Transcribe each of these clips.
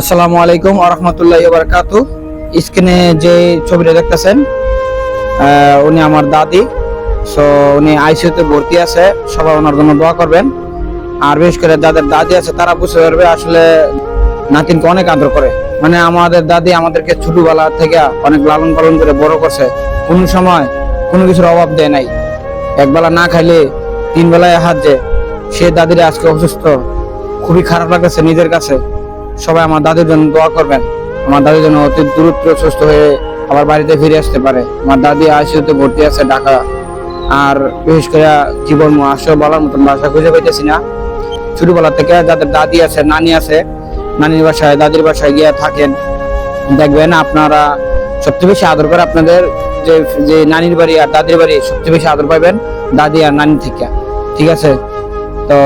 আসসালামু আলাইকুম আরহামতুল্লাহ বারকাত স্ক্রিনে যে ছবিটা দেখতেছেন উনি আমার দাদি। সো উনি আইসিউতে ভর্তি আছে, সবাই ওনার জন্য দোয়া করবেন। আর বিশেষ করে যাদের দাদি আছে, তারা বুঝতে পারবে আসলে নাতিনকে অনেক আদর করে। মানে আমাদের দাদি আমাদেরকে ছোটবেলা থেকে অনেক লালন পালন করে বড় করছে। কোন সময় কোনো কিছুর অভাব দেয় নাই। একবেলা না খাইলে তিন বেলায় হাত যে, সে দাদিরা আজকে অসুস্থ। খুবই খারাপ লাগতেছে নিজের কাছে। সবাই আমার দাদির জন্য দোয়া করবেন। আমার দাদির জন্য অতি দ্রুত সুস্থ হয়ে আবার বাড়িতে ফিরে আসতে পারে। আমার দাদি আইসিউতে ভর্তি আছে ঢাকা, আর বিশেষ করে বলব আসলে বলার মতন ভাষা খুঁজে পাইতেছি না। ছোটবেলা থেকে যাদের দাদি আছে, নানি আছে, নানির বাসায়, দাদির বাসায় গিয়ে থাকেন। দেখবেন আপনারা সবচেয়ে বেশি আদর করে আপনাদের যে যে নানির বাড়ি আর দাদির বাড়ি সবচেয়ে বেশি আদর পাবেন দাদি আর নানি থেকে। ঠিক আছে? তো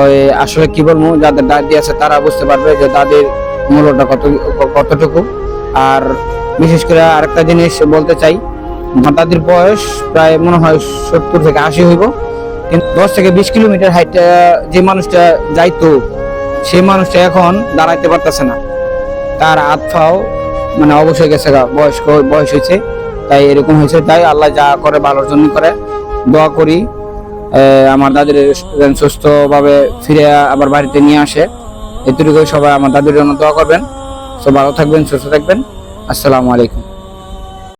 আসলে কি বলব? যাদের দাদি আছে তারা বুঝতে পারবে যে দাদির মূল্যটা কত, কতটুকু? আর বিশেষ করে আরেকটা জিনিস বলতে চাই দাদির বয়স প্রায় মনে হয় সত্তর থেকে আশি হইব। কিন্তু দশ থেকে বিশ কিলোমিটার হাইটটা যে মানুষটা যাইতো সেই মানুষটা এখন দাঁড়াইতে পারতেছে না। তার হাত পাও মানে অবশ্যই গেছে বয়স্ক, বয়স হয়েছে, তাই এরকম হয়েছে। তাই আল্লাহ যা করে ভালোর জন্য করে। দোয়া করি আমার দাদির সুস্থভাবে ফিরে আবার বাড়িতে নিয়ে আসে। এতটুকু সবাই আমার দাদুর জন্য দোয়া করবেন। সব ভালো থাকবেন সুস্থ থাকবেন। আসসালামু আলাইকুম।